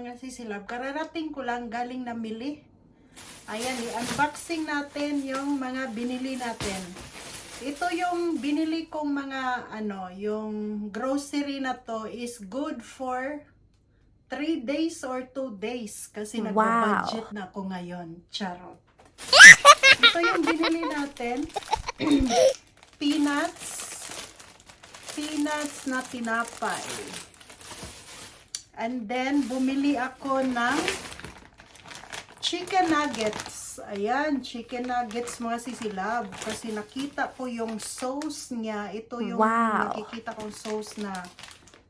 mga sisilab. Kararating ko lang galing namili. Ayan, i-unboxing natin yung mga binili natin. Ito yung binili kong mga ano, yung grocery na to is good for 3 days or 2 days kasi Wow. nagba-budget na ako ngayon. Charot. Ito yung binili natin. Peanuts. Peanuts na tinapay. And then, bumili ako ng chicken nuggets. Ayan, chicken nuggets mga sisilab. Kasi nakita ko yung sauce niya. Ito yung Wow. nakikita kong sauce na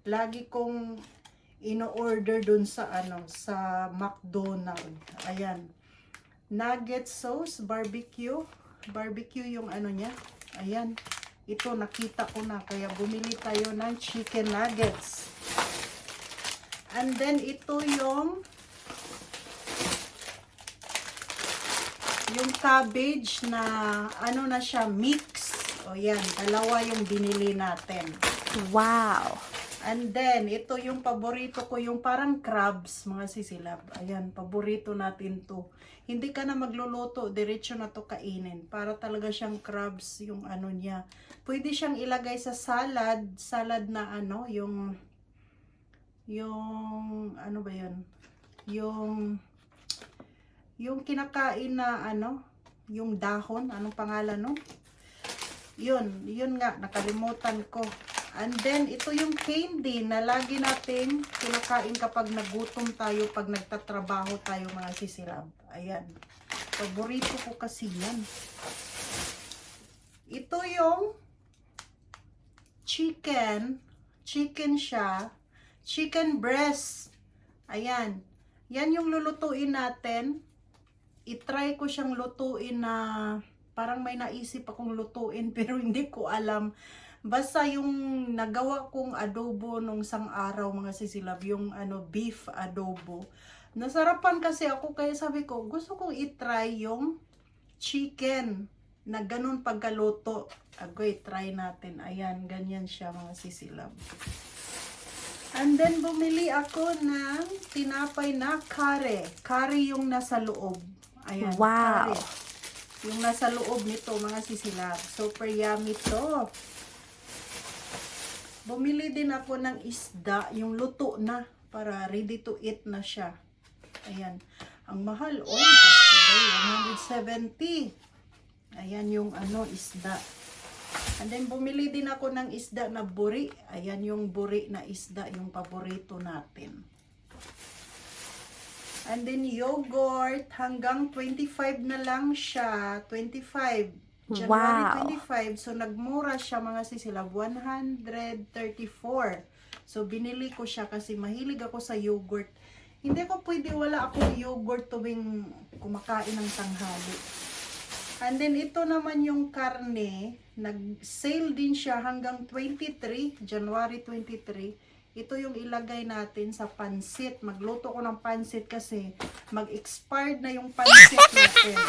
lagi kong ino-order dun sa ano, sa McDonald. Ayan. Nugget sauce, barbecue. Barbecue yung ano niya. Ayan. Ito nakita ko na kaya bumili tayo ng chicken nuggets. And then ito yung yung cabbage na ano na siya mix. O yan, dalawa yung binili natin. Wow. And then, ito yung paborito ko, yung parang crabs, mga sisilab. Ayan, paborito natin to. Hindi ka na magluluto, diretso na to kainin. Para talaga siyang crabs, yung ano niya. Pwede siyang ilagay sa salad, salad na ano, yung, yung, ano ba yun? Yung, yung kinakain na ano, yung dahon, anong pangalan no? Yun, yun nga, nakalimutan ko. And then, ito yung candy na lagi natin kinakain kapag nagutom tayo, pag nagtatrabaho tayo mga sisilab. Ayan. Paborito ko kasi yan. Ito yung chicken. Chicken siya. Chicken breast. Ayan. Yan yung lulutuin natin. I-try ko siyang lutuin na parang may naisip akong lutuin pero hindi ko alam. Basta yung nagawa kong adobo nung isang araw mga sisilab, yung ano beef adobo. Nasarapan kasi ako kaya sabi ko, gusto kong i-try yung chicken na ganun pagkaluto. Agoy, try natin. Ayan, ganyan siya mga sisilab. And then bumili ako ng tinapay na kare. Kare yung nasa loob. Ayan, Wow. kare. Yung nasa loob nito mga sisilab. Super yummy to. Bumili din ako ng isda, yung luto na, para ready to eat na siya. Ayan. Ang mahal, oh, just today, 170. Ayan yung ano, isda. And then, bumili din ako ng isda na buri. Ayan yung buri na isda, yung paborito natin. And then, yogurt, hanggang 25 na lang siya. 25. January Wow. 25. So, nagmura siya mga sisilab. 134. So, binili ko siya kasi mahilig ako sa yogurt. Hindi ko pwede wala akong yogurt tuwing kumakain ng tanghali. And then, ito naman yung karne. Nag-sale din siya hanggang 23, January 23. Ito yung ilagay natin sa pansit. Magluto ko ng pansit kasi mag-expired na yung pansit natin.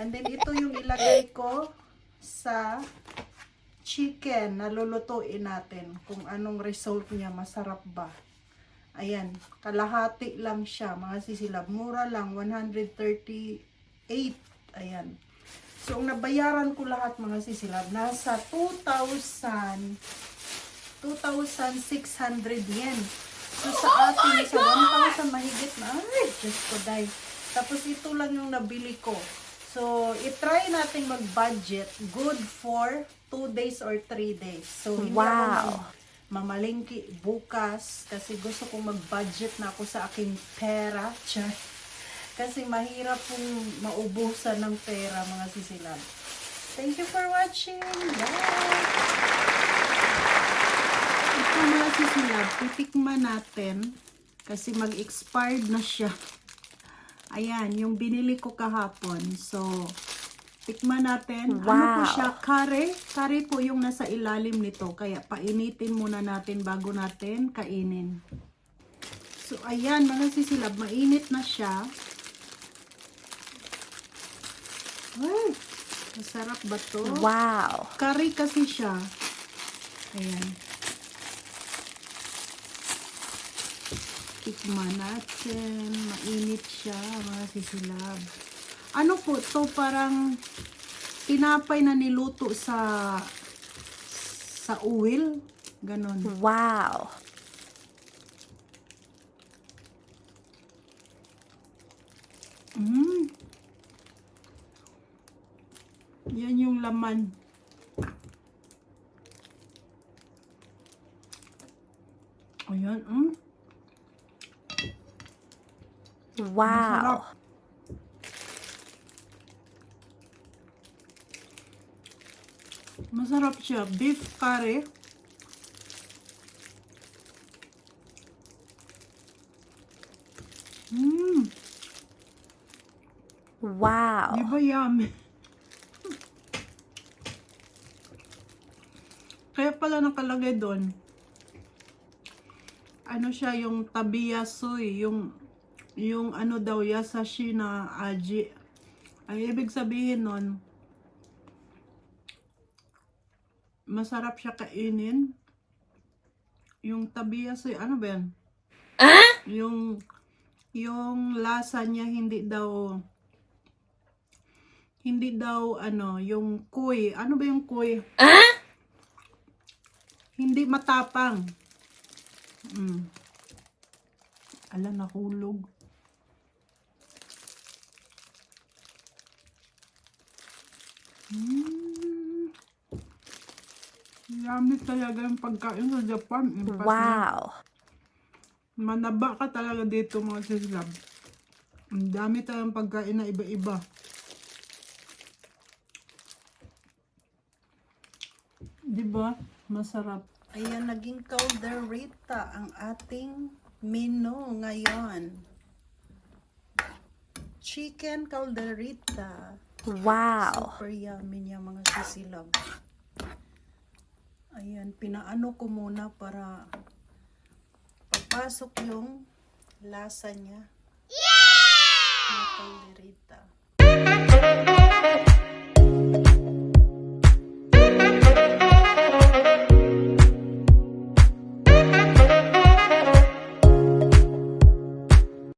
And then, ito yung ilagay ko sa chicken na lulutuin natin. Kung anong result niya, masarap ba. Ayan, kalahati lang siya, mga sisilab. Mura lang, 138. Ayan. So, ang nabayaran ko lahat, mga sisilab, nasa 2,000, 2,600 yen. So, sa atin, sa 1,000 mahigit na, ay, just ko die. Tapos, ito lang yung nabili ko. So, itry natin mag-budget. Good for 2 days or 3 days. So, hindi Wow. ako mamalingki bukas kasi gusto kong mag-budget na ako sa aking pera. Char. Kasi mahirap pong maubusan ng pera mga sisilab. Thank you for watching. Bye! Ito mga sisilab, titikman natin kasi mag-expired na siya. Ayan, yung binili ko kahapon. So, tikman natin. Ano po Wow. siya? Kare. Kare po yung nasa ilalim nito. Kaya painitin muna natin bago natin kainin. So, ayan mga sisilab. Mainit na siya. Ay, masarap ba to? Wow. Curry kasi siya. Ayan. Tikman natin. Mainit siya, mga sisilab. Ano po to Parang tinapay na niluto sa sa oil. Ganon. Wow. Mm. Yan yung laman. Ayan, mm. Wow. Masarap. Masarap siya. Beef curry. Mmm. Wow. Di ba yummy? Kaya pala nakalagay doon. Ano siya, yung tabiyasoy, yung yung ano daw, yasashi na aji. Ang ibig sabihin nun, masarap siya kainin. Yung tabiyasoy, ano ba yan? Yung, yung lasa niya hindi daw, hindi daw ano, yung kuy. Ano ba yung kuy? Hindi matapang. Mm. Ala, nahulog. Mm. Yummy talaga yung pagkain sa Japan. Impact na. Wow. Manaba ka talaga dito mga sislab. Ang dami tayong pagkain na iba-iba. Di ba? Masarap. Ayan, naging calderita ang ating menu ngayon. Chicken calderita. Wow. Super yummy niya mga sisilab. Ayan, pinaano ko muna para papasok yung lasa niya. Yeah! Na calderita.